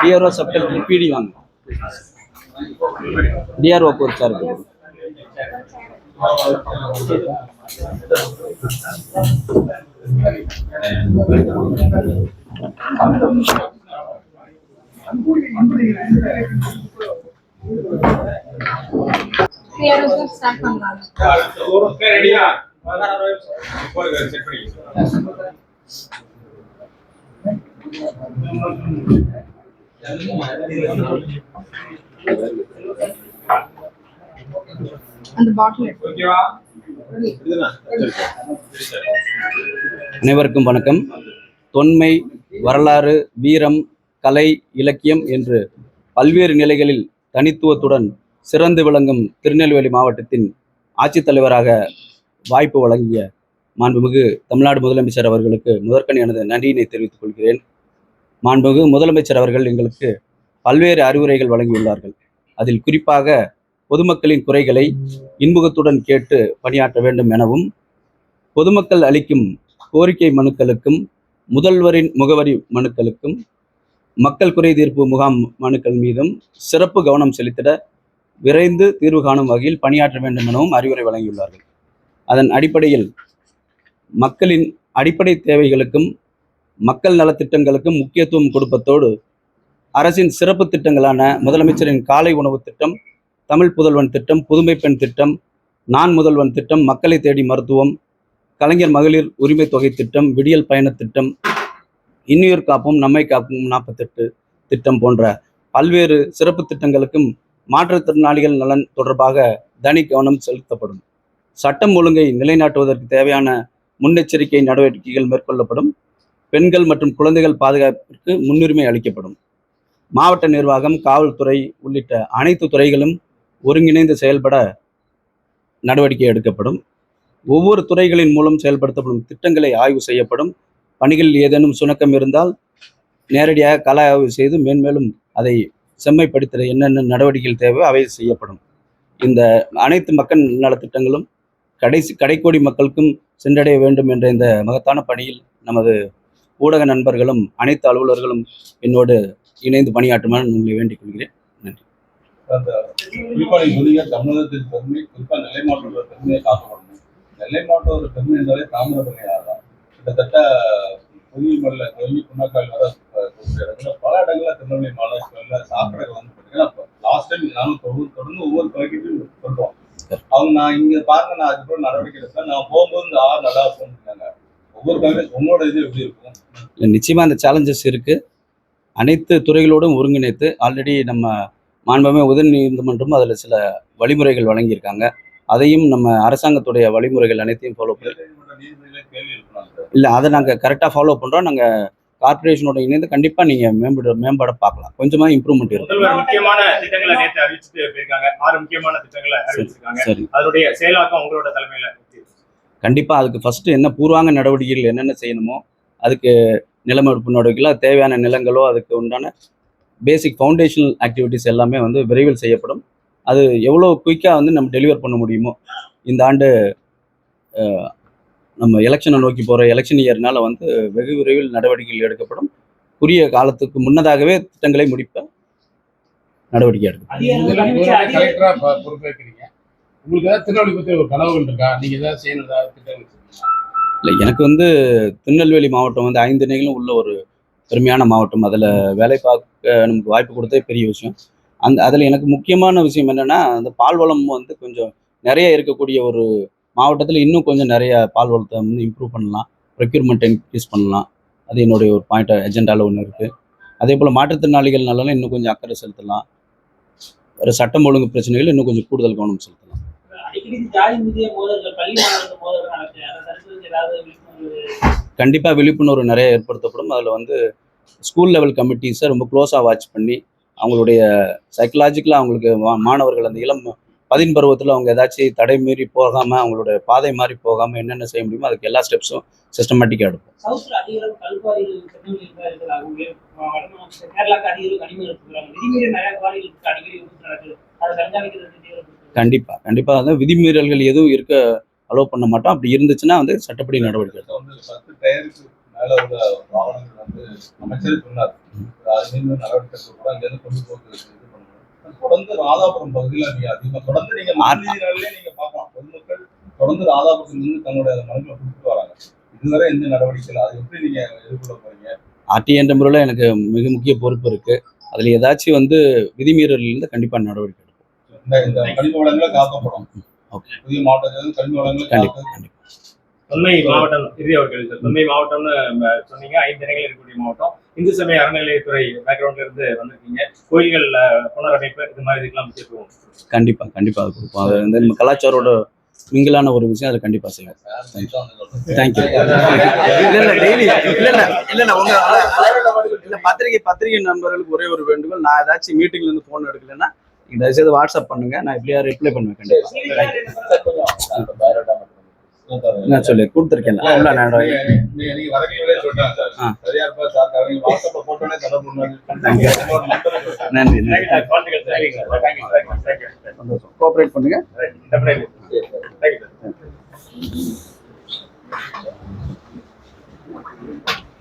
DRO subtle பிடி வாங்க. DRO பொறுத்தா இருக்கு. கிளியரன்ஸ் ஸ்டார்ட் பண்ணலாம். அந்த பாட்டில் ஓகேவா? அனைவருக்கும் வணக்கம். தொன்மை வரலாறு வீரம் கலை இலக்கியம் என்று பல்வேறு நிலைகளில் தனித்துவத்துடன் சிறந்து விளங்கும் திருநெல்வேலி மாவட்டத்தின் ஆட்சித்தலைவராக வாய்ப்பு வழங்கிய மாண்புமிகு தமிழ்நாடு முதலமைச்சர் அவர்களுக்கு முதற்கண் எனது நன்றியினை தெரிவித்துக் கொள்கிறேன். மாண்புமிகு முதலமைச்சர் அவர்கள் எங்களுக்கு பல்வேறு அறிவுரைகள் வழங்கியுள்ளார்கள். அதில் குறிப்பாக பொதுமக்களின் குறைகளை இன்முகத்துடன் கேட்டு பணியாற்ற வேண்டும் எனவும் பொதுமக்கள் அளிக்கும் கோரிக்கை மனுக்களுக்கும் முதல்வரின் முகவரி மனுக்களுக்கும் மக்கள் குறை தீர்ப்பு முகாம் மனுக்கள் மீதும் சிறப்பு கவனம் செலுத்திட விரைந்து தீர்வு காணும் வகையில் பணியாற்ற வேண்டும் எனவும் அறிவுரை வழங்கியுள்ளார்கள். அதன் அடிப்படையில் மக்களின் அடிப்படை தேவைகளுக்கும் மக்கள் நலத்திட்டங்களுக்கு முக்கியத்துவம் கொடுப்பதோடு அரசின் சிறப்பு திட்டங்களான முதலமைச்சரின் காலை உணவு திட்டம் தமிழ் புதல்வன் திட்டம் புதுமை பெண் திட்டம் நான் முதல்வன் திட்டம் மக்களை தேடி மருத்துவம் கலைஞர் மகளிர் உரிமை தொகை திட்டம் விடியல் பயண திட்டம் இன்னுயிர் காப்பும் நம்மை காப்பும் நாற்பத்தெட்டு திட்டம் போன்ற பல்வேறு சிறப்பு திட்டங்களுக்கும் மாற்றுத்திறனாளிகள் நலன் தொடர்பாக தனி கவனம் செலுத்தப்படும். சட்டம் ஒழுங்கை நிலைநாட்டுவதற்கு தேவையான முன்னெச்சரிக்கை நடவடிக்கைகள் மேற்கொள்ளப்படும். பெண்கள் மற்றும் குழந்தைகள் பாதுகாப்பிற்கு முன்னுரிமை அளிக்கப்படும். மாவட்ட நிர்வாகம் காவல்துறை உள்ளிட்ட அனைத்து துறைகளும் ஒருங்கிணைந்து செயல்பட நடவடிக்கை எடுக்கப்படும். ஒவ்வொரு துறைகளின் மூலம் செயல்படுத்தப்படும் திட்டங்களை ஆய்வு செய்யப்படும். பணிகளில் ஏதேனும் சுணக்கம் இருந்தால் நேரடியாக கல ஆய்வு செய்து மேன்மேலும் அதை செம்மைப்படுத்த என்னென்ன நடவடிக்கைகள் தேவை அவை செய்யப்படும். இந்த அனைத்து மக்கள் நலத்திட்டங்களும் கடைசி கடைக்கோடி மக்களுக்கும் சென்றடைய வேண்டும் என்ற இந்த மகத்தான பணியில் நமது ஊடக நண்பர்களும் அனைத்து அலுவலர்களும் என்னோடு இணைந்து பணியாற்றுமாறு உங்களை வேண்டிக் கொள்கிறேன். சொன்னீங்க தமிழகத்தின் பெருமை குறிப்பா நெல்லை மாவட்டத்தோட பெருமையை காக்கப்படணும் நெல்லை மாவட்டத்தோட பெருமை என்றாலே தாமிரபரணி கிட்டத்தட்ட புதியமல்ல கொல்லி புண்ணாக்கால் வர ஒரு பல இடங்கள்ல திருநெல்வேலி மாநகரில் சாக்கடை வந்து பார்த்தீங்கன்னா லாஸ்ட் டைம் நானும் தொடர்ந்து தொடர்ந்து ஒவ்வொரு பழக்கிட்டும் சொல்றோம் அவங்க நான் இங்க பாருங்க நான் அதுக்கப்புறம் நடவடிக்கை எடுப்பேன். நான் போகும்போது இந்த ஆறு நல்லா இருக்கும்னு ஒவ்வொரு உங்களோட இது எப்படி இருக்கும்? நிச்சயமாக அந்த சேலஞ்சஸ் இருக்குது அனைத்து துறைகளோடும் ஒருங்கிணைத்து ஆல்ரெடி நம்ம மாண்புமே உதவி நீதிமன்றம் அதில் சில வழிமுறைகள் வழங்கியிருக்காங்க. அதையும் நம்ம அரசாங்கத்துடைய வழிமுறைகள் அனைத்தையும் ஃபாலோ பண்ணி இல்லை அதை நாங்கள் கரெக்டாக ஃபாலோ பண்ணுறோம் நாங்கள் கார்ப்பரேஷனோட இணைந்து கண்டிப்பாக நீங்கள் மேம்பட மேம்பட பார்க்கலாம். கொஞ்சமாக இம்ப்ரூவ்மெண்ட் இருக்கும் முக்கியமான திட்டங்களை நேற்று அறிவிச்சுட்டு போயிருக்காங்க. ஆறு முக்கியமான திட்டங்களை அறிவிச்சிருக்காங்க. சரி. அதனுடைய செயலாக்கம் உங்களோட தலைமையில? கண்டிப்பாக அதுக்கு ஃபஸ்ட்டு என்ன பூர்வாங்க நடவடிக்கைகள் என்னென்ன செய்யணுமோ அதுக்கு நிலமெடுப்பு நடவடிக்கைகள் தேவையான நிலங்களோ அதுக்கு உண்டான பேசிக் ஃபவுண்டேஷனல் ஆக்டிவிட்டிஸ் எல்லாமே வந்து விரைவில் செய்யப்படும். அது எவ்வளோ குயிக்காக வந்து நம்ம டெலிவர் பண்ண முடியுமோ இந்த ஆண்டு நம்ம எலெக்ஷனை நோக்கி போகிற எலெக்ஷன் இயர்னால வந்து வெகு விரைவில் நடவடிக்கைகள் எடுக்கப்படும். குறுகிய காலத்துக்கு முன்னதாகவே திட்டங்களை முடிப்ப நடவடிக்கை எடுக்கும் உங்களுக்கு ஏதாவது திருநெல்வேலி பத்தி ஒரு கனவுகள் இருக்கா? நீங்க ஏதாவது செய்யணும் ஏதாவது திட்டம் வச்சிருக்கீங்களா? இல்லை எனக்கு வந்து திருநெல்வேலி மாவட்டம் வந்து ஐந்து நிலைகளும் உள்ள ஒரு பெருமையான மாவட்டம். அதில் வேலை பார்க்க நமக்கு வாய்ப்பு கொடுத்தே பெரிய விஷயம். அந்த அதில் எனக்கு முக்கியமான விஷயம் என்னென்னா அந்த பால்வளம் வந்து கொஞ்சம் நிறைய இருக்கக்கூடிய ஒரு மாவட்டத்தில் இன்னும் கொஞ்சம் நிறைய பால்வளத்தை வந்து இம்ப்ரூவ் பண்ணலாம். ப்ரொக்யூர்மெண்ட் இன்க்ரீஸ் பண்ணலாம். அது என்னுடைய ஒரு பாயிண்ட் அஜெண்டாவில் ஒன்று இருக்குது அதே போல் மாற்றுத்திறனாளிகள் நலனும் இன்னும் கொஞ்சம் அக்கறை செலுத்தலாம். வேறு சட்டம் ஒழுங்கு பிரச்சனைகள் இன்னும் கொஞ்சம் கூடுதல் கவனம் செலுத்தலாம். கண்டிப்பாக விழிப்புணர்வு நிறைய ஏற்படுத்தப்படும். அதில் வந்து ஸ்கூல் லெவல் கமிட்டிஸை ரொம்ப க்ளோஸாக வாட்ச் பண்ணி அவங்களுடைய சைக்கலாஜிக்கலாக அவங்களுக்கு மாணவர்கள் அந்த இளம் பதின் பருவத்தில் அவங்க ஏதாச்சும் தடை மீறி போகாமல் அவங்களோட பாதை மாறி போகாமல் என்னென்ன செய்ய முடியுமோ அதுக்கு எல்லா ஸ்டெப்ஸும் சிஸ்டமேட்டிக்காக எடுப்போம். கண்டிப்பாக கண்டிப்பாக வந்து விதிமீறல்கள் எதுவும் இருக்க அலோவ் பண்ண மாட்டோம். அப்படி இருந்துச்சுன்னா வந்து சட்டப்படி நடவடிக்கை வந்து இருந்து தொடர்ந்து ராதாபுரம் பகுதியில நீங்க அதிகமா தொடர்ந்து நீங்க நீங்க பார்க்கலாம். பொதுமக்கள் தொடர்ந்து ராதாபுரத்தில் இருந்து தங்களுடைய மனுக்களை கொடுத்துட்டு வராங்க. இதுவரை எந்த நடவடிக்கை அது எப்படி நீங்க எதிர்கொள்ள போறீங்க? ஆர்டி என்ற முறையில் எனக்கு மிக முக்கிய பொறுப்பு இருக்கு. அதில் ஏதாச்சும் வந்து விதிமீறல் இருந்தால் கண்டிப்பாக நடவடிக்கை இந்த இந்த கனிம வளங்களை காக்கப்படும். ஓகே. புதிய மாவட்டத்தில் கனிம வளங்களை கண்டிப்பாக தொன்மை மாவட்டம் இறுதி அவர் கேள்வி சார். தொன்மை மாவட்டம்னு சொன்னீங்க. ஐந்து இடங்கள் இருக்கக்கூடிய மாவட்டம். இந்து சமய அறநிலையத்துறை பேக்ரவுண்ட்ல இருந்து வந்திருக்கீங்க. கோயில்கள் புனரமைப்பு இது மாதிரி இதுக்கெல்லாம் முக்கியத்துவம் கண்டிப்பாக கண்டிப்பாக அது கொடுப்போம். அது வந்து நம்ம கலாச்சாரோட மிங்கிலான ஒரு விஷயம். அதை கண்டிப்பாக செய்வோம் தேங்க்யூ இல்ல இல்ல டெய்லி இல்ல இல்ல இல்ல இல்ல உங்க இல்ல பத்திரிகை பத்திரிகை நண்பர்களுக்கு ஒரே ஒரு வேண்டுகோள். நான் ஏதாச்சும் மீட்டிங்ல இருந்து போன் எடுக்கலைன்னா தயவுசெய்து வாட்ஸ்அப் பண்ணுங்க நான் எப்படியா ரிப்ளை பண்ணுவேன் கண்டிப்பா நான் சொல்லி கொடுத்துருக்கேன் நன்றி நன்றி கோஆப்ரேட் பண்ணுங்க